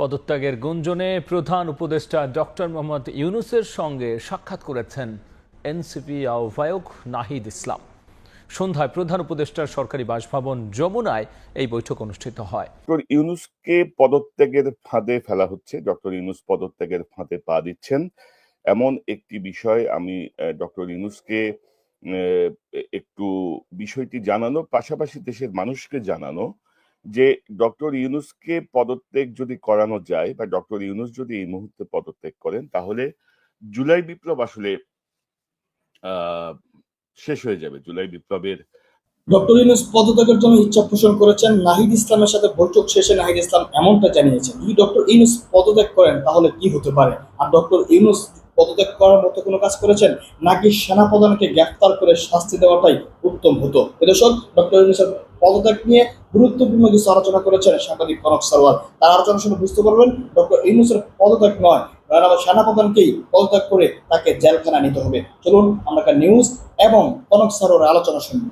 পদত্যাগের গুঞ্জনে প্রধান উপদেষ্টা ডক্টর মোহাম্মদ ইউনুসের সঙ্গে সাক্ষাৎ করেছেন এনসিপি আহ্বায়ক নাহিদ ইসলাম। সন্ধ্যায় প্রধান উপদেষ্টার সরকারি বাসভবন যমুনায় এই বৈঠক অনুষ্ঠিত হয়। ইউনুসকে পদত্যাগের ফাঁদে ফেলা হচ্ছে। ডক্টর ইউনুস পদত্যাগের ফাঁদে পা দিচ্ছেন। এমন একটি বিষয় আমি ডক্টর ইউনুসকে একটু বিষয়টি জানানো, পাশাপাশি দেশের মানুষকে জানানো যে ডক্টর ইউনুসকে পদত্যাগ যদি করানো যায় বা ডক্টর ইউনুস যদি এই মুহূর্তে পদত্যাগ করেন, তাহলে জুলাই বিপ্লব আসলে শেষ হয়ে যাবে। জুলাই বিপ্লবের, ডক্টর ইউনুস পদত্যাগের জন্য ইচ্ছা পোষণ করেছেন। নাহিদ ইসলামের সাথে বৈঠক শেষে নাহিদ ইসলাম এমনটা জানিয়েছেন, যদি ডক্টর ইউনুস পদত্যাগ করেন, তাহলে কি হতে পারে? আর ডক্টর ইউনুস পদত্যাগ করার মতো কোনো কাজ করেছেন? নাকি সেনাপ্রধানকে গ্রেফতার করে শাস্তি দেওয়াটাই উত্তম হতো? এ দর্শক, ডক্টর পদত্যাগ নিয়ে গুরুত্বপূর্ণ কিছু আলোচনা করেছেন সাংবাদিক কনক সরওয়ার তার আলোচনা শুনে বুঝতে পারবেন, ডক্টর ইউনুসের পদত্যাগ নয় সেনাপ্রধানকেই পদত্যাগ করে তাকে জেলখানা নিতে হবে। চলুন, আমরা একটা নিউজ এবং কনক সরোয়ার আলোচনা শুনব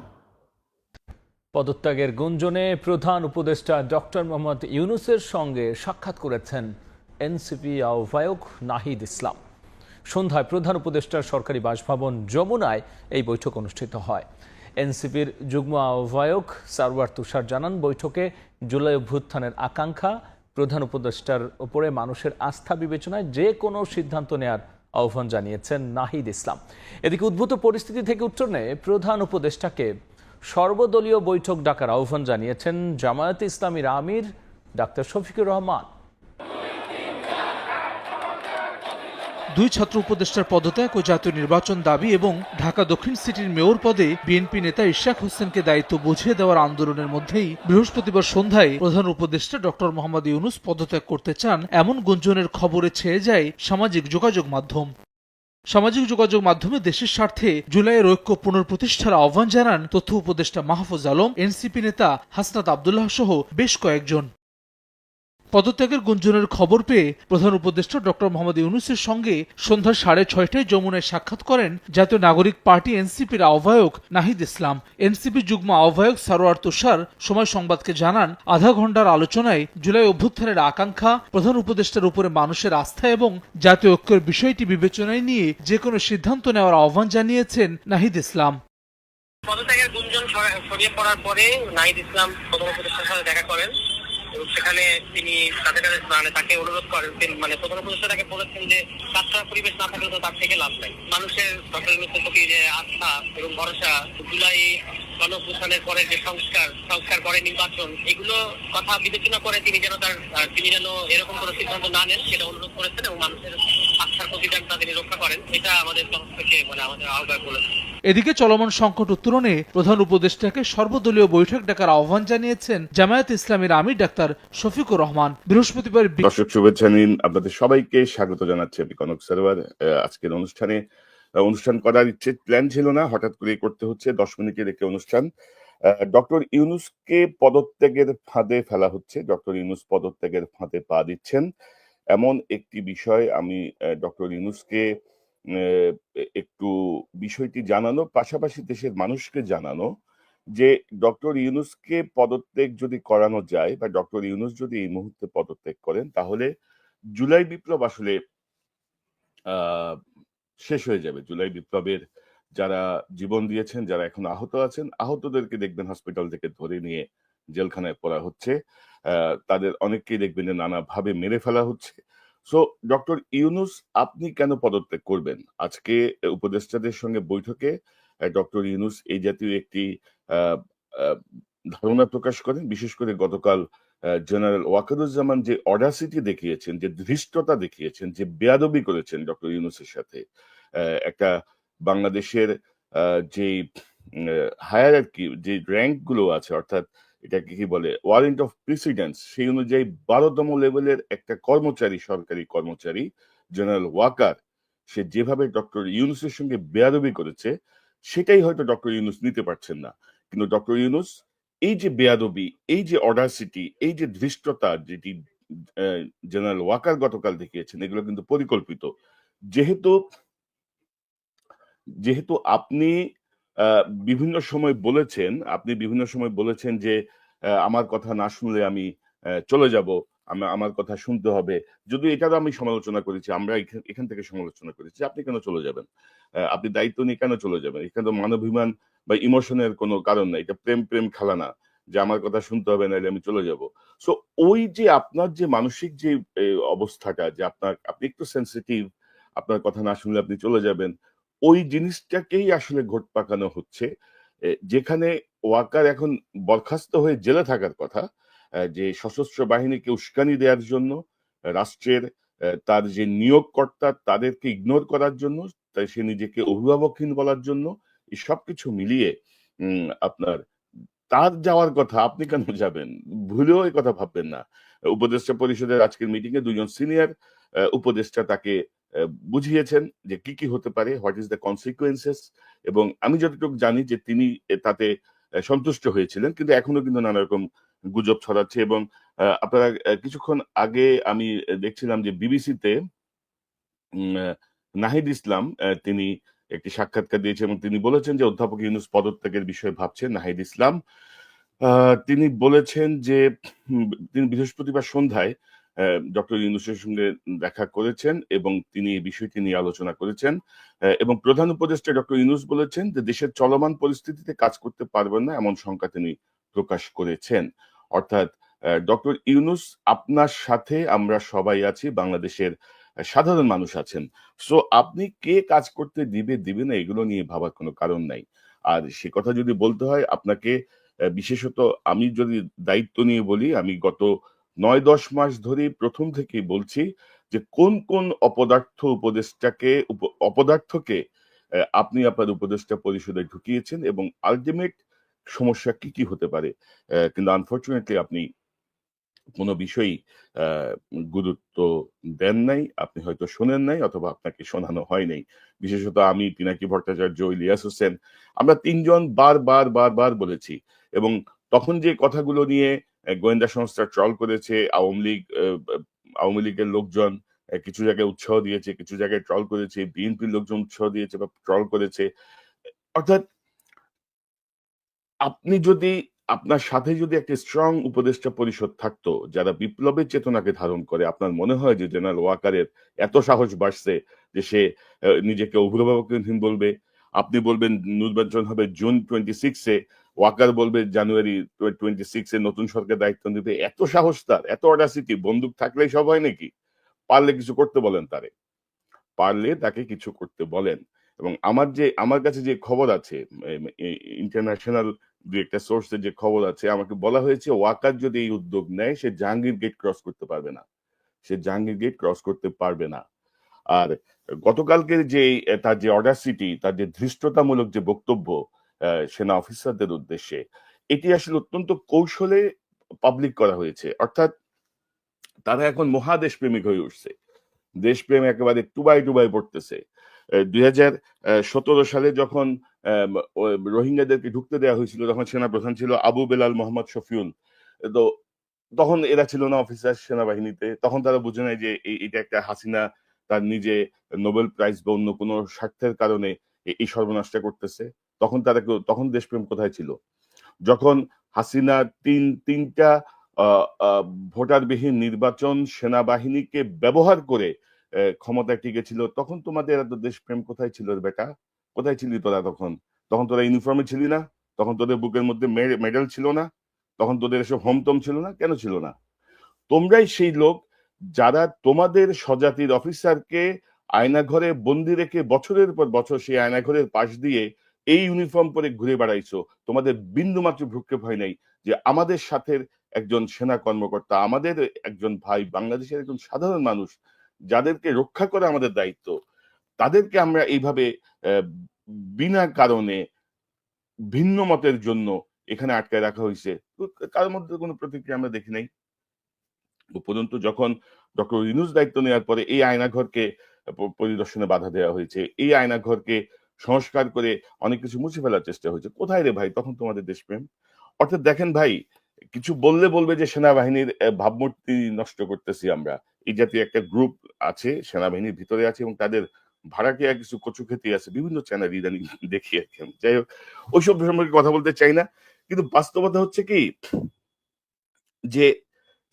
পদত্যাগের গুঞ্জনে প্রধান উপদেষ্টা ডক্টর মোহাম্মদ ইউনুসের সঙ্গে সাক্ষাৎ করেছেন এনসিপি আহ্বায়ক নাহিদ ইসলাম। সন্ধ্যায় প্রধান উপদেষ্টার সরকারি বাসভবন যমুনায় এই বৈঠক অনুষ্ঠিত হয়। এনসিপির যুগ্ম আহ্বায়ক সারওয়ার তুষার জানান, বৈঠকে জুলাই অভ্যুত্থানের আকাঙ্ক্ষা প্রধান উপদেষ্টার উপরে মানুষের আস্থা বিবেচনায় যে কোনো সিদ্ধান্ত নেয়ার আহ্বান জানিয়েছেন নাহিদ ইসলাম। এদিকে উদ্ভূত পরিস্থিতি থেকে উত্তরণে প্রধান উপদেষ্টাকে সর্বদলীয় বৈঠক ডাকার আহ্বান জানিয়েছেন জামায়াতে ইসলামীর আমির ডাক্তার শফিকুর রহমান। দুই ছাত্র উপদেষ্টার পদত্যাগ ও জাতীয় নির্বাচন দাবি এবং ঢাকা দক্ষিণ সিটির মেয়র পদে বিএনপি নেতা ইশাক হোসেনকে দায়িত্ব বুঝিয়ে দেওয়ার আন্দোলনের মধ্যেই বৃহস্পতিবার সন্ধ্যায় প্রধান উপদেষ্টা ডক্টর মোহাম্মদ ইউনুস পদত্যাগ করতে চান। এমন গুঞ্জনের খবরে ছেয়ে যায় সামাজিক যোগাযোগ মাধ্যম। সামাজিক যোগাযোগ মাধ্যমে দেশের স্বার্থে জুলাইয়ের ঐক্য পুনঃপ্রতিষ্ঠার আহ্বান জানান তথ্য উপদেষ্টা মাহফুজ আলম, এনসিপি নেতা হাসনাত আবদুল্লাহ সহ বেশ কয়েকজন। পদত্যাগের গুঞ্জনের খবর পেয়ে প্রধান উপদেষ্টা ডক্টর মোহাম্মদ ইউনুসের সঙ্গে সন্ধ্যা সাড়ে ছয়টায় যমুনায় সাক্ষাৎ করেন জাতীয় নাগরিক পার্টি এনসিপির আহ্বায়ক নাহিদ ইসলাম। এনসিপি যুগ্ম আহ্বায়ক সারোয়ার তুষার সময় সংবাদকে জানান, আধা ঘণ্টার আলোচনায় জুলাই অভ্যুত্থানের আকাঙ্ক্ষা প্রধান উপদেষ্টার উপরে মানুষের আস্থা এবং জাতীয় ঐক্যের বিষয়টি বিবেচনায় নিয়ে যে কোনো সিদ্ধান্ত নেওয়ার আহ্বান জানিয়েছেন নাহিদ ইসলাম। পদত্যাগের গুঞ্জন ছড়িয়ে পড়ার পরে নাহিদ ইসলাম প্রধান উপদেষ্টার সাথে দেখা করেন। সেখানে তিনি তাদের কাছে মানে তাকে অনুরোধ করেন মানে প্রধান উপদেষ্টা তাকে বলেছেন যে করার পরিবেশ না থাকলে তো তার থেকে লাভ নাই। মানুষের ডক্টর ইউনুসের প্রতি যে আস্থা এবং ভরসা, জুলাই গণঅভ্যুত্থানের পরে যে সংস্কার সংস্কার করে নির্বাচন, এগুলো কথা বিবেচনা করে তিনি যেন তার তিনি যেন এরকম কোনো সিদ্ধান্ত না নেন, সেটা অনুরোধ করেছেন এবং মানুষের আস্থার প্রতিদানটা তিনি রক্ষা করেন। এটা আমাদের তরফ থেকে মানে আমাদের আহ্বায়ক বলেছেন। এদিকে চলমান সংকট উত্তরণে প্রধান উপদেষ্টাকে সর্বদলীয় বৈঠক ডাকার আহ্বান জানিয়েছেন জামায়াত ইসলামের আমির ডাক্তার শফিকুর রহমান। বৃহস্পতিবার দর্শক, শুভেচ্ছা নিন। আপনাদের সবাইকে স্বাগত জানাচ্ছি আমি কনক সারোয়ার আজকের অনুষ্ঠানে অনুষ্ঠান করার ইচ্ছে, প্ল্যান ছিল না, হঠাৎ করে করতে হচ্ছে। দশ মিনিটের একটি অনুষ্ঠান। ডক্টর ইউনুসকে পদত্যাগের ফাঁদে ফেলা হচ্ছে। ডক্টর ইউনুস পদত্যাগের ফাঁদে পা দিচ্ছেন। এমন একটি বিষয় আমি ডক্টর ইউনুসকে একটু বিষয়টি জানানো, পাশাপাশি দেশের মানুষকে জানানো যে ডক্টর ইউনুসকে পদত্যাগ যদি করানো যায় বা ডক্টর ইউনুস যদি এই মুহূর্তে পদত্যাগ করেন, তাহলে জুলাই বিপ্লব আসলে শেষ হয়ে যাবে। জুলাই বিপ্লবের যারা জীবন দিয়েছেন, যারা এখন আহত আছেন, আহতদেরকে দেখবেন হসপিটাল থেকে ধরে নিয়ে জেলখানায় পড়া হচ্ছে। তাদের অনেককেই দেখবেন যে নানাভাবে মেরে ফেলা হচ্ছে। সো ডক্টর ইউনুস আপনি কেন পদত্যাগ করবেন? আজকে উপদেষ্টাদের সঙ্গে বৈঠকে ডক্টর ইউনুস এই জাতীয় একটি ধারণা প্রকাশ করেন। বিশেষ করে গতকাল জেনারেল ওয়াকারুজ্জামান যে অডাসিটি দেখিয়েছেন, যে ধৃষ্টতা দেখিয়েছেন, যে বেয়াদবি করেছেন ডক্টর ইউনুসের সাথে একটা বাংলাদেশের যে হায়ার যে র্যাঙ্কগুলো আছে, অর্থাৎ এটাকে কি বলে ওয়ারেন্ট অফ প্রেসিডেন্স সেই অনুযায়ী বারোতম লেভেলের একটা কর্মচারী, সরকারি কর্মচারী জেনারেল ওয়াকার সে যেভাবে ডক্টর ইউনুসের সঙ্গে বেয়াদবি করেছে, সেটাই হয়তো ডক্টর ইউনুস নিতে পারছেন না। কিন্তু ডক্টর ইউনুস এই যে বেয়াদবি, এই যে অডাসিটি এই যে ধৃষ্টতা যেটি জেনারেল ওয়াকার গতকাল দেখিয়েছেন, এগুলো কিন্তু পরিকল্পিত। যেহেতু যেহেতু আপনি বিভিন্ন সময় বলেছেন, আপনি বিভিন্ন সময় বলেছেন যে আমার কথা না শুনলে আমি চলে যাব, আমা- আমার কথা শুনতে হবে। যদিও এটারও আমি সমালোচনা করেছি, আমরা এখান- থেকে সমালোচনা করেছি আপনি কেন চলে যাবেন? আপনি দায়িত্ব নিয়ে কেন চলে যাবেন? এখানে তো মানবিমান বা ইমোশনের কোনো কারণ নাই, এটা প্রেম প্রেম খেলা না, যে আমার কথা শুনতে হবে নাহলে আমি চলে যাব। সো ওই যে আপনার যে মানসিক যে অবস্থাটা, যে আপনার, আপনি একটু সেন্সিটিভ আপনার কথা না শুনলে আপনি চলে যাবেন ওই জিনিসটাকেই আসলে ঘোট পাকানো হচ্ছে। যেখানে ওয়াকার এখন বরখাস্ত হয়ে জেলে থাকার কথা যে সশস্ত্র বাহিনীকে উস্কানি দেওয়ার জন্য, রাষ্ট্রের তার যে নিয়োগকর্তা, তাদেরকে ইগনোর করার জন্য, তাই সে নিজেকে অভিভাবকহীন বলার জন্য এই সবকিছু মিলিয়ে আপনার তার যাওয়ার কথা আপনি কেন যাবেন? ভুলেও এই কথা ভাববেন না। উপদেষ্টা পরিষদের আজকের মিটিং এ দুজন সিনিয়র উপদেষ্টা তাকে বুঝিয়েছেন যে কি কি হতে পারে হোয়াট ইজ দ্য কনসিকুয়েন্সেস এবং আমি যতটুকু জানি যে তিনি তাতে সন্তুষ্ট হয়েছিলেন, কিন্তু এখনও কিন্তু নানা রকম গুজব ছড়াচ্ছে এবং আপনারা কিছুক্ষণ আগে আমি দেখছিলাম যে বিবিসিতে নাহিদ ইসলাম তিনি একটি সাক্ষাৎকার দিয়েছেন এবং তিনি বলেছেন যে অধ্যাপক ইউনুস পদত্যাগের বিষয়ে ভাবছেন নাহিদ ইসলাম। তিনি বলেছেন যে তিনি বৃহস্পতিবার সন্ধ্যায় ডক্টর ইউনুসের সঙ্গে দেখা করেছেন এবং তিনি এই বিষয়টি নিয়ে আলোচনা করেছেন। এবং প্রধান উপদেষ্টা ডক্টর ইউনুস বলেছেন যে দেশের চলমান পরিস্থিতিতে কাজ করতে পারবেন না এমন শঙ্কা তিনি প্রকাশ করেছেন। অর্থাৎ ডক্টর ইউনুস আপনার সাথে আমরা সবাই আছি, বাংলাদেশের সাধারণ মানুষ আছেন। সো আপনি কে কাজ করতে দিবে দিবে না এগুলো নিয়ে ভাবার কোনো কারণ নাই। আর সে কথা যদি বলতে হয়, আপনাকে বিশেষত আমি যদি দায়িত্ব নিয়ে বলি, আমি গত নয় দশ মাস ধরে প্রথম থেকেই বলছি যে কোন কোন অপদার্থ উপদেষ্টাকে উপ- অপদার্থকে আপনি আপনার উপদেষ্টা পরিষদে ঢুকিয়েছেন এবং আলটিমেট সমস্যা কি কি হতে পারে? কিন্তু আনফর্চুনেটলি আপনি কোনো বিষয়ই গুরুত্ব দেন নাই, আপনি হয়তো শোনেন নাই অথবা আপনাকে শোনানো হয় নাই। বিশেষত আমি পিনাকি ভট্টাচার্য, ইলিয়াস হোসেন, আমরা তিনজন বারবার বারবার বলেছি এবং তখন যে কথাগুলো নিয়ে গোয়েন্দা সংস্থা ট্রল করেছে, আওয়ামী লীগ আওয়ামী লীগের লোকজন কিছু জায়গায় উৎসাহ দিয়েছে, কিছু জায়গায় ট্রল করেছে, বিএনপির লোকজন উৎসাহ দিয়েছে বা ট্রল করেছে। অর্থাৎ আপনি যদি, আপনার সাথে যদি একটা স্ট্রং উপদেষ্টা পরিষদ থাকতো, যারা বিপ্লবের চেতনাকে ধারণ করে, আপনার মনে হয় যে জেনারেল ওয়াকারের এত সাহস বাড়ছে যে সে নিজেকে অভিভাবকহীন বলবে? আপনি বলবেন নির্বাচন হবে জুন টোয়েন্টি সিক্সে ওয়াকার বলবে জানুয়ারি টোয়েন্টি সিক্স এ নতুন সরকার দায়িত্ব নিতে। এত সাহস তার, এত অডাসিটি বন্দুক থাকলেই সব হয় নাকি? পারলে কিছু করতে বলেন তারে। পারলে তাকে কিছু করতে বলেন। এবং আমার যে, আমার কাছে যে খবর আছে ইন্টারন্যাশনাল দু একটা সোর্সে যে খবর আছে, আমাকে বলা হয়েছে ওয়াকার যদি এই উদ্যোগ নেয়, সে জাহাঙ্গীর গেট ক্রস করতে পারবে না। সে জাহাঙ্গীর গেট ক্রস করতে পারবে না। আর গতকালকের যে, তার যে অডাসিটি তার যে ধৃষ্টতামূলক যে বক্তব্য সেনা অফিসারদের উদ্দেশ্যে। এটি আসলে অত্যন্ত কৌশলে পাবলিক করা হয়েছে। অর্থাৎ তারা এখন মহাদেশ প্রেমিক হয়ে উঠছে। দেশপ্রেম একেবারে টুবাই টুবাই পড়তেছে। দুই হাজার সতেরো সালে যখন রোহিঙ্গাদেরকে ঢুকতে দেওয়া হয়েছিল, তখন সেনা প্রধান ছিল আবু বেলাল মোহাম্মদ শফিউল তো তখন এরা ছিল না অফিসার সেনাবাহিনীতে। তখন তারা বুঝে নেয় যে এটা একটা হাসিনা তার নিজে নোবেল প্রাইজ বা অন্য কোনো স্বার্থের কারণে এই সর্বনাশটা করতেছে। তখন তারা তখন দেশপ্রেম কোথায় ছিল? যখন হাসিনা তিন, তিনটা ভোটারবিহীন নির্বাচন সেনাবাহিনীকে ব্যবহার করে ক্ষমতায় টিকেছিল, তখন তোমাদের এত দেশপ্রেম কোথায় ছিল বেটা? কোথায় ছিলি তোরা তখন? তখন তোরা ইউনিফর্মে ছিলি না? তখন তোদের বুকের মধ্যে মেডেল ছিল না? তখন তোদের এসব হোমটম ছিল না? কেন ছিল না? তোমরাই সেই লোক যারা তোমাদের স্বজাতির অফিসারকে আয়নাঘরে বন্দি রেখে বছরের পর বছর সেই আয়নাঘরের পাশ দিয়ে এই ইউনিফর্ম পরে ঘুরে বেড়াইছো, তোমাদের বিন্দু মাত্র ভ্রুক্ষেপ হয় নাই যে আমাদের সাথে একজন সেনা কর্মকর্তা, আমাদের একজন ভাই বাংলাদেশের একজন সাধারণ মানুষ, যাদেরকে রক্ষা করা আমাদের দায়িত্ব, তাদেরকে আমরা এইভাবে বিনা কারণে ভিন্ন মতের জন্য এখানে আটকায় রাখা হয়েছে। কারোর মধ্যে কোনো প্রতিক্রিয়া আমরা দেখি নাই? উপরন্তু যখন ডক্টর ইনুস দায়িত্ব নেওয়ার পরে এই আয়নাঘরকে পরিদর্শনে বাধা দেওয়া হয়েছে, এই আয়নাঘরকে সংস্কার করে অনেক কিছু মুছে ফেলার চেষ্টা হয়েছে। কোথায় রে ভাই? তখন তোমাদের দেশপ্রেম। অর্থাৎ দেখেন ভাই, কিছু বললে বলবে যে সেনাবাহিনীর ভাবমূর্তি নষ্ট করতেছি আমরা। এই জাতীয় একটা গ্রুপ আছে, সেনাবাহিনীর ভিতরে আছে এবং তাদের ভাড়াটিয়া কিছু কচু খেতে আছে, বিভিন্ন চ্যানেল ইদানিং দেখি আর কি যাই হোক, ওইসব সম্পর্কে কথা বলতে চাই না। কিন্তু বাস্তবতা হচ্ছে কি, যে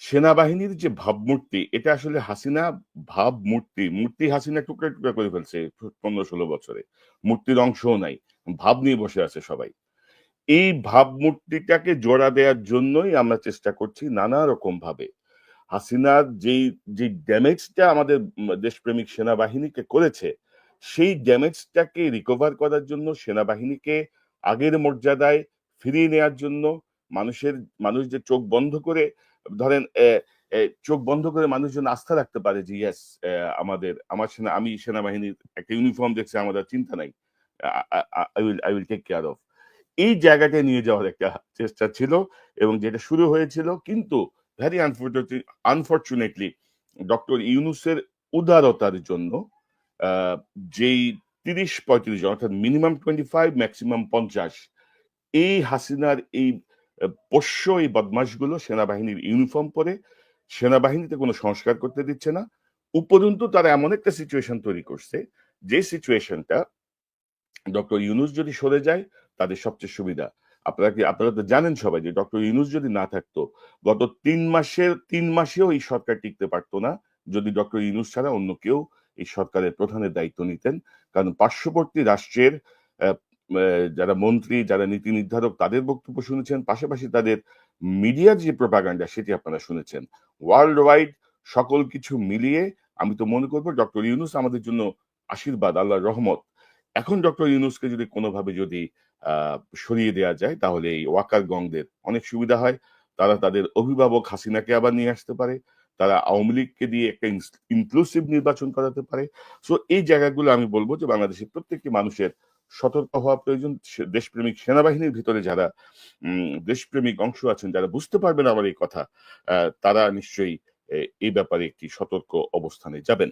সেনাবাহিনীর যে ভাবমূর্তি, এটা আসলে হাসিনা ভাবমূর্তি। মূর্তি হাসিনা টুকরা টুকরা করে ফেলছে পনেরো ষোলো বছরে। মূর্তির অংশও নাই, ভাব নিয়ে বসে আছে সবাই। এই ভাবমূর্তিটাকে জোড়া দেওয়ার জন্যই আমরা চেষ্টা করছি নানা রকম ভাবে হাসিনার যেই যে ড্যামেজটা আমাদের দেশপ্রেমিক সেনাবাহিনীকে করেছে, সেই ড্যামেজটাকে রিকভার করার জন্য সেনাবাহিনীকে আগের মর্যাদায় ফিরিয়ে নেওয়ার জন্য মানুষের, মানুষ যে চোখ বন্ধ করে ধরেন চোখ বন্ধ করে মানুষজন আস্থা রাখতে পারে যে, ইয়াস আমাদের, আমার সেনা, আমি সেনাবাহিনীর একটা ইউনিফর্ম দেখছি আমাদের চিন্তা নাই। I will I will take care of এই জায়গাটায় নিয়ে যাওয়ার একটা চেষ্টা ছিল এবং যেটা শুরু হয়েছিল, কিন্তু ভেরি আনফর্চুনেটলি ডক্টর ইউনুসের উদারতার জন্য যেই তিরিশ পঁয়ত্রিশ জন, অর্থাৎ মিনিমাম টোয়েন্টি ফাইভ ম্যাক্সিমাম পঞ্চাশ, এই হাসিনার এই পোষ্য এই বদমাশগুলো সেনাবাহিনীর ইউনিফর্ম পরে সেনাবাহিনীতে কোনো সংস্কার করতে দিচ্ছে না। উপরন্তু তারা এমন একটা সিচুয়েশন তৈরি করছে, যে সিচুয়েশনটা ডক্টর ইউনুস যদি সরে যায়, তাদের সবচেয়ে সুবিধা। আপনারা কি, আপনারা তো জানেন সবাই যে ডক্টর ইউনুস যদি না থাকতো, গত তিন মাসের, তিন মাসেও এই সরকার টিকতে পারতো না। যদি ডক্টর ইউনুস ছাড়া অন্য কেউ এই সরকারের প্রধানের দায়িত্ব নিতেন, কারণ পার্শ্ববর্তী রাষ্ট্রের যারা মন্ত্রী, যারা নীতি নির্ধারক, তাদের বক্তব্য শুনেছেন। পাশাপাশি তাদের মিডিয়ার যে প্রপাগান্ডা সেটি আপনারা শুনেছেন। ওয়ার্ল্ড ওয়াইড সকল কিছু মিলিয়ে আমি তো মনে করব, ডক্টর ইউনুস আমাদের জন্য আশীর্বাদ, আল্লাহর রহমত। এখন ডক্টর ইউনুসকে যদি কোনোভাবে যদি সরিয়ে দেওয়া যায়, তাহলে এই ওয়াকার গংদের অনেক সুবিধা হয়। তারা তাদের অভিভাবক হাসিনাকে আবার নিয়ে আসতে পারে। তারা আওয়ামী লীগকে দিয়ে একটা ইনক্লুসিভ নির্বাচন করাতে পারে। সো এই জায়গাগুলো আমি বলব যে বাংলাদেশের প্রত্যেকটি মানুষের সতর্ক হওয়া প্রয়োজন। দেশপ্রেমিক সেনাবাহিনীর ভিতরে যারা দেশপ্রেমিক অংশ আছেন, যারা বুঝতে পারবেন আমার এই কথা তারা নিশ্চয়ই এই ব্যাপারে একটি সতর্ক অবস্থানে যাবেন।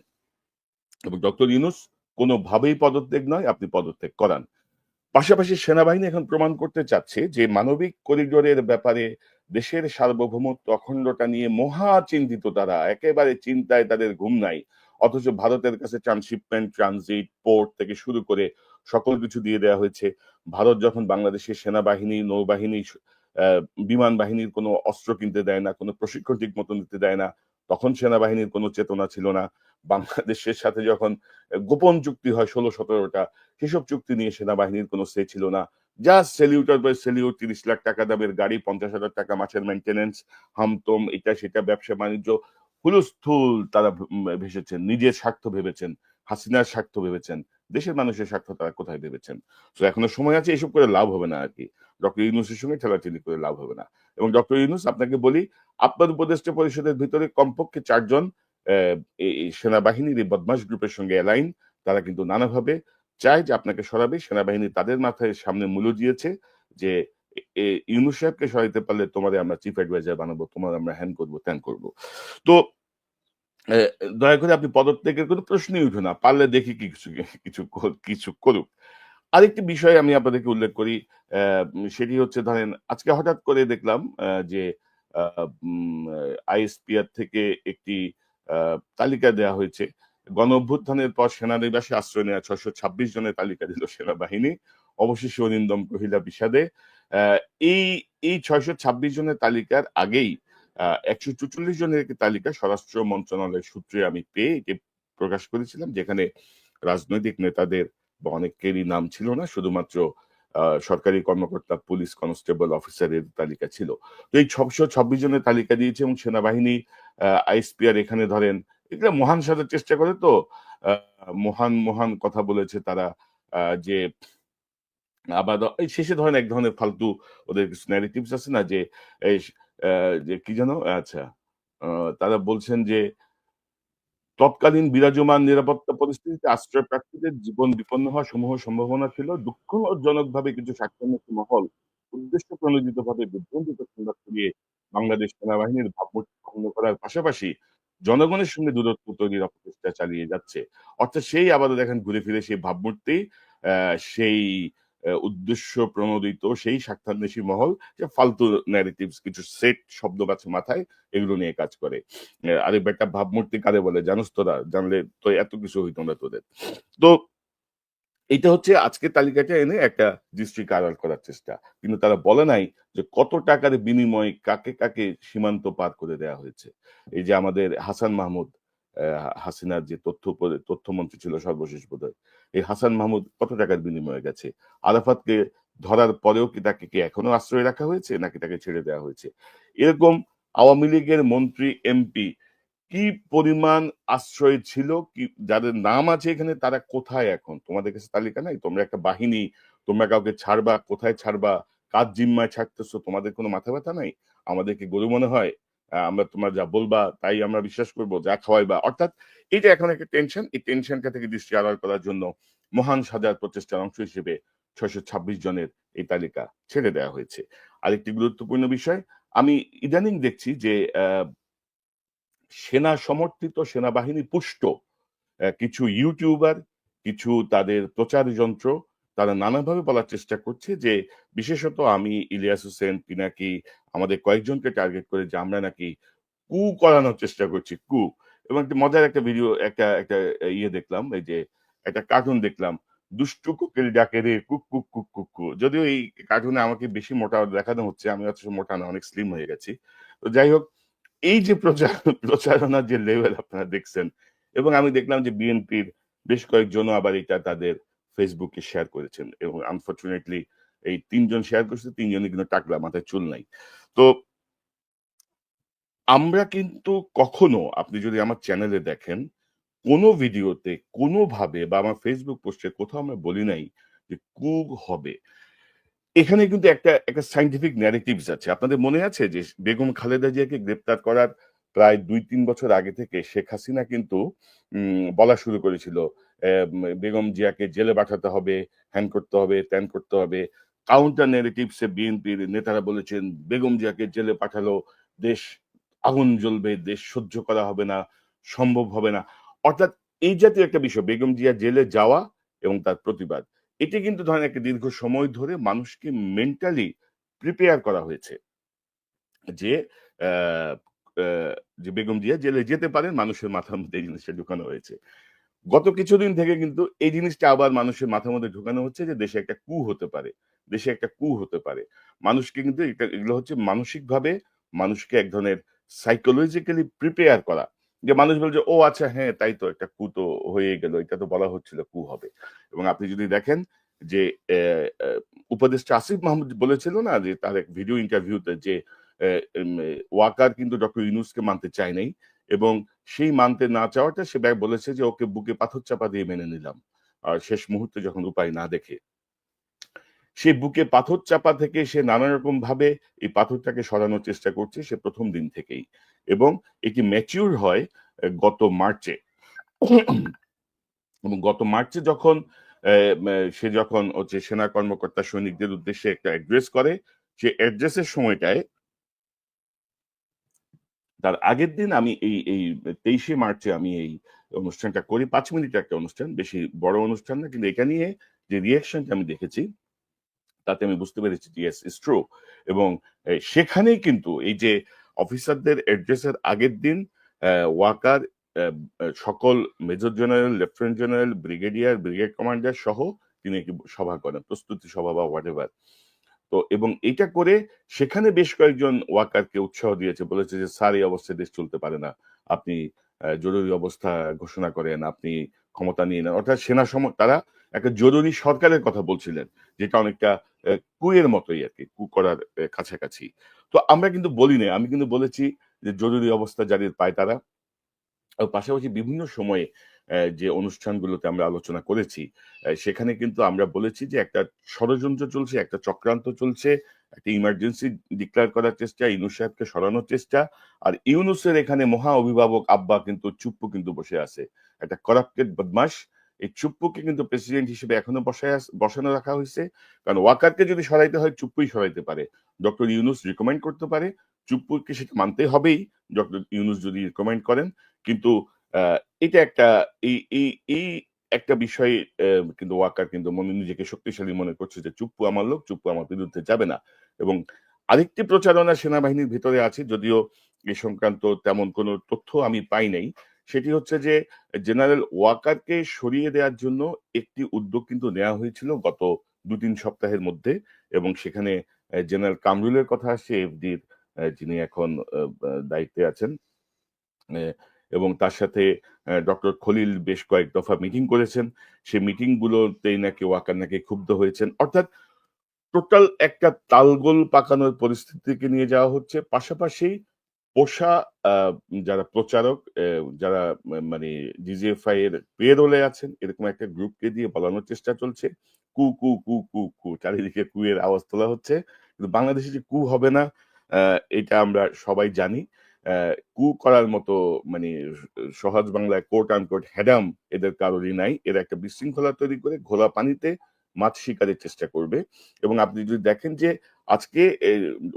এবং ডক্টর ইউনুস কোনোভাবেই পদত্যাগ নয়, আপনি পদত্যাগ করান। পাশাপাশি সেনাবাহিনী এখন প্রমাণ করতে চাচ্ছে যে মানবিক করিডোরের ব্যাপারে দেশের সার্বভৌমত্ব অখণ্ডতা নিয়ে মহা চিন্তিত তারা, একেবারে চিন্তায় তাদের ঘুম নাই। অথচ ভারতের কাছে ট্রান্সশিপমেন্ট ট্রানজিট, পোর্ট থেকে শুরু করে সকল কিছু দিয়ে দেওয়া হয়েছে। ভারত যখন বাংলাদেশের সেনাবাহিনী, নৌবাহিনী বিমান বাহিনীর কোনো অস্ত্র কিনতে দেয় না, কোনো প্রশিক্ষণ ঠিক মতো নিতে দেয় না, তখন সেনাবাহিনীর কোনো চেতনা ছিল না। বাংলাদেশের সাথে যখন গোপন চুক্তি হয় ষোলো সতেরোটা সেসব চুক্তি নিয়ে সেনাবাহিনীর কোনো সে ছিল না। জাস্ট সেলিউটার বাই সেলিউট তিরিশ লাখ টাকা দামের গাড়ি, পঞ্চাশ হাজার টাকা মাছের মেনটেনেন্স হামতম এটা সেটা, ব্যবসা বাণিজ্য, হুলস্থুল তারা ভেসেছেন, নিজের স্বার্থ ভেবেছেন, হাসিনার স্বার্থ ভেবেছেন। দেশের মানুষের স্বার্থ তারা কোথায় ভেবেছেন? তো এখনও সময় আছে এসব করে লাভ হবে না আর কি। ডক্টর ইউনুসের সঙ্গে ঠেলাঠেলি করে লাভ হবে না। এবং ডক্টর ইউনুস আপনাকে বলি, আপনার উপদেষ্টা পরিষদের ভিতরে কমপক্ষে চারজন সেনাবাহিনীর এই বদমাস গ্রুপের সঙ্গে অ্যালাইন, তারা কিন্তু নানাভাবে চায় যে আপনাকে সরাবে। সেনাবাহিনী তাদের মাথায় সামনে মূল্য দিয়েছে যে ইউনুস সাহেবকে সরাইতে পারলে তোমাদের আমরা চিফ অ্যাডভাইজার বানাবো, তোমার আমরা হ্যান করব, ত্যান করব। তো দয়া করে আপনি পদত্যাগের কোনো প্রশ্নই উঠে না, পারলে দেখি কি কিছু কিছু কিছু করুক। আরেকটি বিষয় আমি আপনাদেরকে উল্লেখ করি সেটি হচ্ছে ধরেন, আজকে হঠাৎ করে দেখলাম যে আইএসপিআর থেকে একটি তালিকা দেওয়া হয়েছে। গণ অভ্যুত্থানের পর সেনানিবাসে আশ্রয় নেওয়া ছশো ছাব্বিশ জনের তালিকা দিল সেনাবাহিনী, অবশেষে অরিন্দম কহিলা বিষাদে। এই এই ছয়শো ছাব্বিশ জনের তালিকার আগেই একশো চুচল্লিশ জনের একটি তালিকা স্বরাষ্ট্র মন্ত্রণালয়ের সূত্রে আমি পেয়ে এটি প্রকাশ করেছিলাম, যেখানে রাজনৈতিক নেতাদের বা অনেকেরই নাম ছিল না, শুধুমাত্র সরকারি কর্মকর্তা, পুলিশ কনস্টেবল অফিসারের তালিকা ছিল। তো এই ছশো ছাব্বিশ জনের তালিকা দিয়েছে এবং সেনাবাহিনী আইএসপিআর এখানে ধরেন, এগুলো মহান সাজার চেষ্টা করে তো। মহান মহান কথা বলেছে তারা যে আবার শেষে ধরেন এক ধরনের ফালতু ওদের কিছু ন্যারেটিভস আছে না, যে কি যেন? আচ্ছা। তারা বলছেন যে তৎকালীন বিরাজমান নিরাপত্তা পরিস্থিতিতে আশ্রয় প্রার্থীদের জীবন বিপন্ন হওয়ার সমূহ সম্ভাবনা ছিল। দুঃখজনকভাবে কিছু স্বার্থান্বেষী মহল উদ্দেশ্য প্রণোদিত ভাবে বিভ্রান্তিকর সংবাদ ছড়িয়ে বাংলাদেশ সেনাবাহিনীর ভাবমূর্তি ভঙ্গ করার পাশাপাশি জনগণের সঙ্গে দূরত্ব তৈরির অপচেষ্টা চালিয়ে যাচ্ছে। অর্থাৎ সেই আবারও দেখেন ঘুরে ফিরে সেই ভাবমূর্তি সেই আহ, উদ্দেশ্য প্রণোদিত সেই স্বার্থান্বেষী মহল যে ফালতু ন্যারেটিভস কিছু সেট শব্দ আছে মাথায় এগুলো নিয়ে কাজ করে। আরে বেটা ভাবমূর্তি কারে বলে? জানোস তোরা, জানলে তো এত কিছু হইতো না তোদের। তো এটা হচ্ছে আজকে তালিকাটা এনে একটা দৃষ্টি কারার করার চেষ্টা। কিন্তু তারা বলে নাই যে কত টাকার বিনিময়ে কাকে কাকে সীমান্ত পার করে দেওয়া হয়েছে। এই যে আমাদের হাসান মাহমুদ হাসিনার যে তথ্য তথ্যমন্ত্রী ছিল সর্বশেষ বোধহয়, এই হাসান মাহমুদ কত টাকার বিনিময়ে গেছে? আরাফাতকে ধরার পরেও কি তাকে, কি এখনও আশ্রয় রাখা হয়েছে নাকি তাকে ছেড়ে দেওয়া হয়েছে? এরকম আওয়ামী লীগের মন্ত্রী, এমপি কি পরিমাণ আশ্রয় ছিল? কি, যাদের নাম আছে এখানে তারা কোথায় এখন? তোমাদের কাছে তালিকা নাই? তোমরা একটা বাহিনী, তোমরা কাউকে ছাড়বা, কোথায় ছাড়বা? কাজ জিম্মায় ছাড়তেছো? তোমাদের কোনো মাথা ব্যথা নাই? আমাদেরকে গরু মনে হয়? আমরা তোমরা যা বলবা তাই আমরা বিশ্বাস করব, যা খাওয়াইবা। অর্থাৎ এটা এখন একটা টেনশন এই টেনশনটা থেকে দৃষ্টি আড়াল করার জন্য মহান সাজার প্রচেষ্টার অংশ হিসেবে ছয়শো ছাব্বিশ জনের এই তালিকা ছেড়ে দেওয়া হয়েছে। আরেকটি গুরুত্বপূর্ণ বিষয়, আমি ইদানিং দেখছি যে সেনা সমর্থিত সেনাবাহিনী পুষ্ট কিছু ইউটিউবার কিছু তাদের প্রচার যন্ত্র তারা নানাভাবে বলার চেষ্টা করছে যে, বিশেষত আমি, ইলিয়াস হোসেন পিনাকি আমাদের কয়েকজনকে টার্গেট করে যে আমরা নাকি কু করানোর চেষ্টা করছি, কু। এবং একটা মজার একটা ভিডিও একটা একটা ইয়ে দেখলাম, এই যে একটা কার্টুন দেখলাম দুষ্টু কুকের ডাকে রে কুক কুক কুক কুক কু। যদিও এই কার্টুনে আমাকে বেশি মোটা দেখানো হচ্ছে, আমি অথচ মোটা না, অনেক স্লিম হয়ে গেছি। তো যাই হোক, এই যে প্রচার প্রচারণার যে লেভেল আপনারা দেখছেন, এবং আমি দেখলাম যে বিএনপির বেশ কয়েকজন আবার এটা তাদের ফেসবুকে শেয়ার করেছেন এবং আনফর্চুনেটলি এই তিনজন শেয়ার করেছে, তিনজনই কিন্তু টাকলা মাথায় চুল নাই। তো আমরা কিন্তু কখনো, আপনি যদি আমার চ্যানেলে দেখেন, কোনো ভিডিওতে কোনোভাবে বা আমার ফেসবুক পোস্টে কোথাও আমরা বলি নাই যে কুগ হবে। এখানে কিন্তু একটা একটা সাইন্টিফিক ন্যারেটিভস আছে। আপনাদের মনে আছে যে বেগম খালেদা জিয়াকে গ্রেপ্তার করার প্রায় দুই তিন বছর আগে থেকে শেখ হাসিনা কিন্তু বলা শুরু করেছিল বেগম জিয়াকে জেলে পাঠাতে হবে, হ্যান করতে হবে, ত্যান করতে হবে। কাউন্টার ন্যারেটিভসে বিএনপির নেতারা বলেছেন, বেগম জিয়াকে জেলে পাঠালো, দেশ আগুন জ্বলবে, দেশ সহ্য করা হবে না, সম্ভব হবে না। অর্থাৎ এই জাতীয় একটা বিষয়, বেগম জিয়া জেলে যাওয়া এবং তার প্রতিবাদ, এটি কিন্তু ধরেন একটা দীর্ঘ সময় ধরে মানুষকে মেন্টালি প্রিপেয়ার করা হয়েছে যে যে বেগম জিয়া জেলে যেতে পারেন, মানুষের মাথার মধ্যে এই জিনিসটা ঢুকানো হয়েছে। গত কিছুদিন থেকে কিন্তু এই জিনিসটা আবার মানুষের মাথার মধ্যে ঢুকানো হচ্ছে যে দেশে একটা কু হতে পারে, দেশে একটা কু হতে পারে। মানুষকে কিন্তু এটা, এগুলো হচ্ছে মানসিকভাবে মানুষকে এক ধরনের সাইকোলজিক্যালি প্রিপেয়ার করা। যে মানুষ বলছে ও আচ্ছা হ্যাঁ তাই তো, একটা কু তো হয়ে গেল, এটা তো বলা হচ্ছিল, কু হবে। এবং আপনি যদি দেখেন যে উপদেষ্টা আসিফ মাহমুদ বলেছিল না যে, তার এক ভিডিও ইন্টারভিউতে যে ওয়াকার কিন্তু ডক্টর ইউনুসকে মানতে চায় নাই। এবং সেই মানতে না চাওয়াটা সে বলেছে যে ওকে বুকে পাথর চাপা দিয়ে মেনে নিলাম। আর শেষ মুহূর্তে যখন উপায় না দেখে, সে বুকে পাথর চাপা থেকে সে নানা রকম ভাবে এই পাথরটাকে সরানোর চেষ্টা করছে সে প্রথম দিন থেকেই। এবং এটি ম্যাচিউর হয় গত মার্চে। এবং গত মার্চে যখন সে যখন হচ্ছে সেনা কর্মকর্তা সৈনিকদের উদ্দেশ্যে একটা অ্যাড্রেস করে, সে অ্যাড্রেসের সময়টায় তার আগের দিন আমি এই এই তেইশে মার্চে আমি এই অনুষ্ঠানটা করি। পাঁচ মিনিটের একটা অনুষ্ঠান, বেশি বড় অনুষ্ঠান না, কিন্তু এটা নিয়ে যে রিয়াকশনটা আমি দেখেছি, তাতে আমি বুঝতে পেরেছি ইয়েস ইস এবং সেখানেই কিন্তু এই যে অফিসারদের অ্যাড্রেসের আগের দিন ওয়াকার সকল major general, lieutenant general, brigadier, brigade commander সহ তিনি একটি সভা করেন, প্রস্তুতি সভা বা হোয়াট তো এবং এটা করে সেখানে বেশ কয়েকজন ওয়াকারকে উৎসাহ দিয়েছে, বলেছে যে, স্যার, এই অবস্থায় দেশ চলতে পারে না। আপনি জরুরি অবস্থা ঘোষণা করেন, আপনি ক্ষমতা নিয়ে নেন। অর্থাৎ সেনা সম, তারা একটা জরুরি সরকারের কথা বলছিলেন, যেটা অনেকটা কুয়ের মতোই আর কি, কু করার কাছাকাছি। তো আমরা কিন্তু বলি না আমি কিন্তু বলেছি যে, জরুরি অবস্থা জারির পায় তারা। পাশাপাশি বিভিন্ন সময়ে যে অনুষ্ঠানগুলোতে আমরা আলোচনা করেছি সেখানে কিন্তু আমরা বলেছি যে একটা ষড়যন্ত্র চলছে, একটা চক্রান্ত চলছে, একটা ইমার্জেন্সি ডিক্লেয়ার করার চেষ্টা ইউনুস সাহেবকে সরানোর চেষ্টা, আর ইউনুসের এখানে মহা অভিভাবক আব্বা কিন্তু চুপ্পু কিন্তু বসে আছে। একটা করাপ্টেড বদমাস এই চুপ্পুকে কিন্তু প্রেসিডেন্ট হিসেবে এখনও বসায় বসানো রাখা হয়েছে। কারণ ওয়াকারকে যদি সরাইতে হয়, চুপ্পুই সরাইতে পারে। ডক্টর ইউনুস রিকমেন্ড করতে পারে, চুপ্পুকে সেটা মানতে হবেই। ডক্টর ইউনুস যদি রিকমেন্ড করেন কিন্তু এটা একটা এই এই এই একটা বিষয় কিন্তু ওয়াকার কিন্তু মনে, নিজেকে শক্তিশালী মনে করছে যে, চুপ্পু আমার লোক, চুপ্পু আমার বিরুদ্ধে যাবে না। এবং আরেকটি প্রচারণা সেনাবাহিনীর ভিতরে আছে, যদিও এ সংক্রান্ত তেমন কোনো তথ্য আমি পাই নাই। সেটি হচ্ছে যে, জেনারেল ওয়াকারকে সরিয়ে দেওয়ার জন্য একটি উদ্যোগ কিন্তু নেওয়া হয়েছিল গত দু তিন সপ্তাহের মধ্যে এবং সেখানে জেনারেল কামরুলের কথা আসছে, এফডির যিনি এখন দায়িত্বে আছেন। এবং তার সাথে ডক্টর খলিল বেশ কয়েক দফা মিটিং করেছেন। সেই মিটিং গুলোতেই নাকি ওয়াকার নাকি ক্ষুব্ধ হয়েছেন। অর্থাৎ টোটাল একটা তালগোল পাকানোর পরিস্থিতিকে নিয়ে যাওয়া হচ্ছে। পাশাপাশি পোষা যারা প্রচারক যারা মানে ডিজিএফআই এর পেরোলে আছেন, এরকম একটা গ্রুপকে দিয়ে বলানোর চেষ্টা চলছে। কু কু কু কু কু, চারিদিকে কু এর আওয়াজ তোলা হচ্ছে। কিন্তু বাংলাদেশে যে কু হবে না এটা আমরা সবাই জানি। কু করার মতো মানে সহজ বাংলায় কোট আনকোট হ্যাডাম এদের কারোরই নাই। এরা একটা বিশৃঙ্খলা তৈরি করে ঘোলা পানিতে মাছ শিকারের চেষ্টা করবে। এবং আপনি যদি দেখেন যে আজকে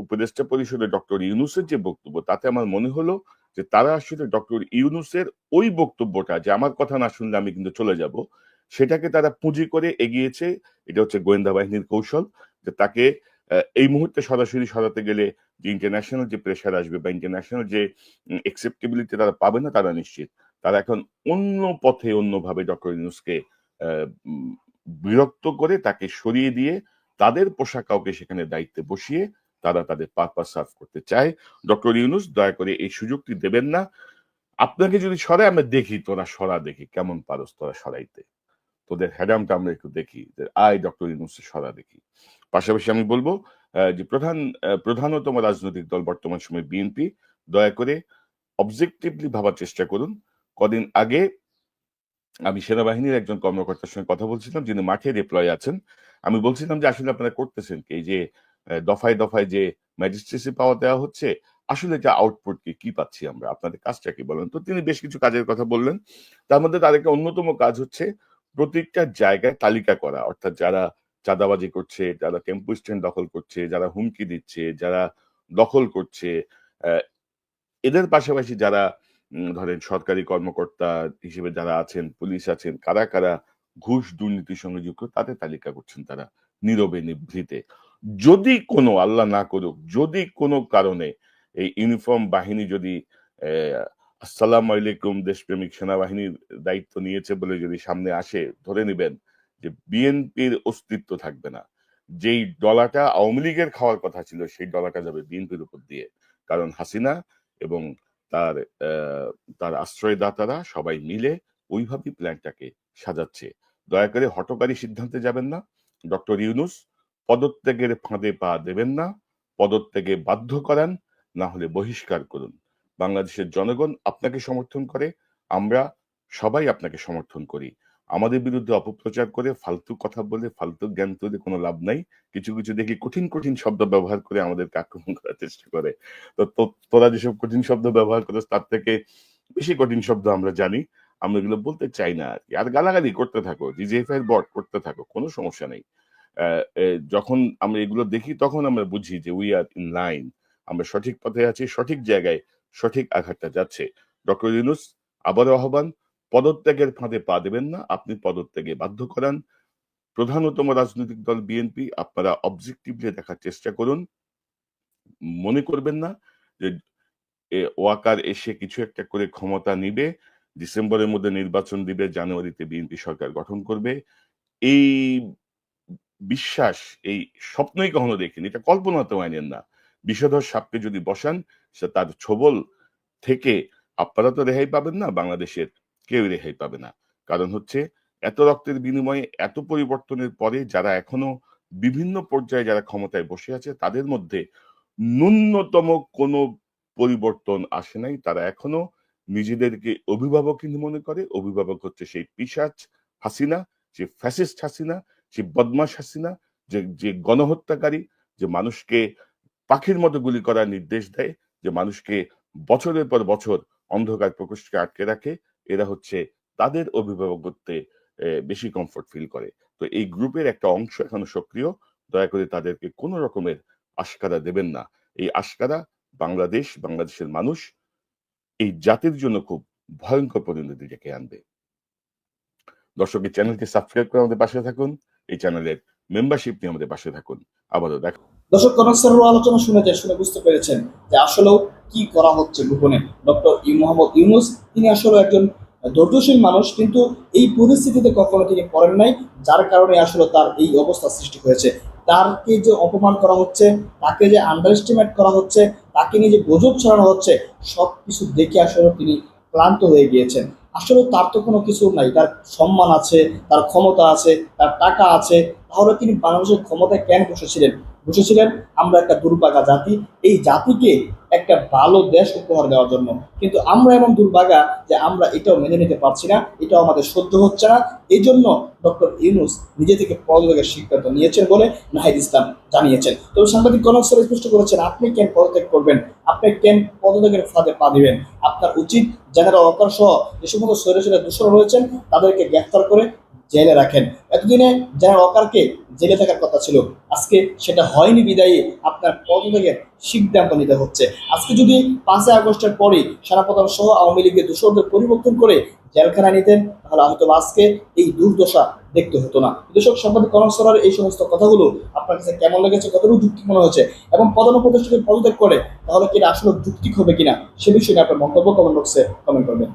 উপদেষ্টা পরিষদে ডক্টর ইউনুসের যে বক্তব্য, তাতে আমার মনে হলো যে তারা আসলে ডক্টর ইউনুসের ওই বক্তব্যটা যে আমার কথা না শুনলে আমি কিন্তু চলে যাব, সেটাকে তারা পুঁজি করে এগিয়েছে। এটা হচ্ছে গোয়েন্দা বাহিনীর কৌশল যে তাকে এই মুহূর্তে সরাসরি সরাতে গেলে যে ইন্টারন্যাশনাল যে প্রেশার আসবে বা ইন্টারন্যাশনাল যে একসেপ্টেবিলিটি তারা পাবে না, তারা নিশ্চিত। তারা এখন অন্য পথে অন্যভাবে ডক্টর ইউনুসকে বিরক্ত করে তাকে সরিয়ে দিয়ে তাদের পোশাক কাউকে সেখানে দায়িত্বে বসিয়ে তারা তাদের পারপাস সার্ভ করতে চায়। ডক্টর ইউনুস দয়া করে এই সুযোগটি দেবেন না। আপনাকে যদি সরাই আমরা দেখি তোরা সরা দেখি, কেমন পারস তোরা সরাইতে। তোদের হ্যাডামটা আমরা একটু দেখি আয় ডক্টর ইউনুসের সরা দেখি। পাশাপাশি আমি বলব যে প্রধান প্রধানতম রাজনৈতিক দল বর্তমান সময় বিএনপি। দয়া করে অবজেক্টিভলি ভাবার চেষ্টা করুন। কদিন আগে আমি সেনাবাহিনীর একজন কর্মকর্তার সঙ্গে কথা বলছিলাম, যিনি মাঠে ডিপ্লয় আছেন। আমি বলছিলাম যে, আসলে আপনারা করতেছেন কি? যে দফায় দফায় যে ম্যাজিস্ট্রেসি পাওয়া দেওয়া হচ্ছে, আসলে যে আউটপুট কি কি পাচ্ছি আমরা? আপনাদের কাজটা কি বলেন? তো তিনি বেশ কিছু কাজের কথা বললেন। তার মধ্যে তার একটা অন্যতম কাজ হচ্ছে প্রত্যেকটা জায়গায় তালিকা করা। অর্থাৎ যারা চাঁদাবাজি করছে, যারা টেম্পু স্ট্যান্ড দখল করছে, যারা হুমকি দিচ্ছে, যারা দখল করছে এদের পাশাপাশি যারা ধরেন সরকারি কর্মকর্তা হিসেবে যারা আছেন, পুলিশ আছেন, কারা কারা ঘুষ দুর্নীতির সঙ্গে যুক্ত, তাদের তালিকা করছেন তারা নীরবে নিভৃতে। যদি কোনো, আল্লাহ না করুক, যদি কোনো কারণে এই ইউনিফর্ম বাহিনী যদি আসসালামু আলাইকুম দেশপ্রেমিক সেনাবাহিনীর দায়িত্ব নিয়েছে বলে যদি সামনে আসে, ধরে নেবেন যে বিএনপির অস্তিত্ব থাকবে না। যেই ডলাটা আওয়ামী লীগের খাওয়ার কথা ছিল, সেই ডলাটা যাবে বিএনপির উপর দিয়ে। কারণ হাসিনা এবং তার তার আশ্রয়দাতারা সবাই মিলে ওইভাবেই প্ল্যানটাকে সাজাচ্ছে। দয়া করে হটকারী সিদ্ধান্তে যাবেন না। ডক্টর ইউনুস, পদত্যাগের ফাঁদে পা দেবেন না। পদত্যাগে বাধ্য করান না হলে বহিষ্কার করুন। বাংলাদেশের জনগণ আপনাকে সমর্থন করে, আমরা সবাই আপনাকে সমর্থন করি। আমাদের বিরুদ্ধে অপপ্রচার করে, ফালতু কথা বলে, ফালতু জ্ঞান তৈরি কোনো লাভ নাই। কিছু কিছু দেখি কঠিন কঠিন শব্দ ব্যবহার করে আমাদেরকে আক্রমণ করার চেষ্টা করে। তো তোরা যেসব কঠিন শব্দ ব্যবহার করিস, তার থেকে বেশি কঠিন শব্দ আমরা জানি। আমরা এগুলো বলতে চাই না আর কি। আর গালাগালি করতে থাকো ডিজিএফ এর বট করতে থাকো, কোনো সমস্যা নেই। যখন আমরা এগুলো দেখি, তখন আমরা বুঝি যে উই আর ইন লাইন আমরা সঠিক পথে আছি, সঠিক জায়গায় সঠিক আঘাতটা যাচ্ছে। ডক্টর ইউনুস, আবারও আহ্বান পদত্যাগের ফাঁদে পা দেবেন না, আপনি পদত্যাগে বাধ্য করান। প্রধানতম রাজনৈতিক দল বিএনপি, আপনারা অবজেক্টিভলি দেখার চেষ্টা করুন। মনে করবেন না যে ওয়াকার এসে কিছু একটা করে ক্ষমতা নিবে, ডিসেম্বরের মধ্যে নির্বাচন দিবে, জানুয়ারিতে বিএনপি সরকার গঠন করবে। এই বিশ্বাস, এই স্বপ্নই কখনো দেখিনি, এটা কল্পনাতেও আনেন না। বিষধর সাপকে যদি বসান, সে তার ছবল থেকে, আপনারা তো রেহাই পাবেন না বাংলাদেশের কেউ রেহাই পাবে না। কারণ হচ্ছে, এত রক্তের বিনিময়ে এত পরিবর্তনের পরে যারা এখনও বিভিন্ন পর্যায়ে যারা ক্ষমতায় বসে আছে, তাদের মধ্যে ন্যূনতম কোনো পরিবর্তন আসে নাই। তারা এখনও নিজেদেরকে অভিভাবক মনে করে। অভিভাবক হচ্ছে সেই পিসাচ হাসিনা, যে ফ্যাসিস্ট হাসিনা, যে বদমাস হাসিনা, যে যে গণহত্যাকারী, যে মানুষকে পাখির মতো গুলি করার নির্দেশ দেয়, যে মানুষকে বছরের পর বছর অন্ধকার প্রকোষ্ঠে আটকে রাখে। এরা হচ্ছে তাদের অভিভাবকত্বে বেশি কমফোর্ট ফিল করে। তো এই গ্রুপের একটা অংশ এখনও সক্রিয়। দয়া করে তাদেরকে কোনো রকমের আশকারা দেবেন না। এই আশকারা বাংলাদেশ, বাংলাদেশের মানুষ এই জাতির জন্য খুব ভয়ঙ্কর পরিণতি ডেকে আনবে। দর্শক, এই চ্যানেলটি সাবস্ক্রাইব করে আমাদের পাশে থাকুন। এই চ্যানেলের মেম্বারশিপ নিয়ে আমাদের পাশে থাকুন। আবারও দেখা দর্শক, কনক স্যারের আলোচনা শুনেছেন শুনে বুঝতে পেরেছেন যে আসলেও কি করা হচ্ছে গোপনে? ডক্টর ই মোহাম্মদ ইউনুস, তিনি আসলে একজন ধৈর্যশীল মানুষ, কিন্তু এই পরিস্থিতিতে কখনো তিনি পড়েন নাই, যার কারণে আসলে তার এই অবস্থা সৃষ্টি হয়েছে। তারকে যে অপমান করা হচ্ছে, তাকে যে আন্ডার এস্টিমেট করা হচ্ছে, তাকে নিয়ে যে গুজব ছড়ানো হচ্ছে সব কিছু দেখে আসলে তিনি ক্লান্ত হয়ে গিয়েছেন। আসলে তার তো কোনো কিছু নাই, তার সম্মান আছে, তার ক্ষমতা আছে, তার টাকা আছে, তাহলে তিনি বাংলাদেশের ক্ষমতায় কেন বসেছিলেন? বসেছিলেন, আমরা একটা দুর্ভাগা জাতি, এই জাতিকে একটা ভালো দেশ উপহার দেওয়ার জন্য। কিন্তু আমরা এমন দুর্ভাগা যে আমরা এটাও মেনে নিতে পারছি না, এটাও আমাদের সহ্য হচ্ছে না। এই জন্য ডক্টর ইউনুস নিজে থেকে পদত্যাগের সিদ্ধান্ত নিয়েছেন বলে নাহিদ ইসলাম জানিয়েছেন। তবে সাংবাদিক কনক স্যার স্পষ্ট করেছেন, আপনি কেন পদত্যাগ করবেন? আপনি কেন পদত্যাগের ফাঁদে পা দিবেন? আপনার উচিত জেনারেল অকার সহ যে সমস্ত সৈরাসেরা দূষণ রয়েছেন, তাদেরকে গ্রেফতার করে জেলে রাখেন। এতদিনে জেনারেল অকারকে জেলে থাকার কথা ছিল, আজকে সেটা হয়নি বিদায়ী। আপনার পদত্যাগের সিদ্ধান্ত নিতে হচ্ছে। আজকে যদি পাঁচই আগস্টের পরে সেনাপ্রধান সহ আওয়ামী লীগের দূষণদের পরিবর্তন করে জেলখানা নিতেন, তাহলে হয়তো আজকে এই দুর্দশা দেখতে হতো না। দর্শক, সম্পাদক কনক সরার এই সমস্ত কথাগুলো আপনার কাছে কেমন লেগেছে, কতটুকু যুক্তি মনে হয়েছে এবং প্রধান উপদেষ্টাকে পদত্যাগ করে তাহলে কি আসলে যুক্তি হবে কিনা, সে বিষয়ে আপনার মন্তব্য কমেন্ট বক্সে কমেন্ট করবেন।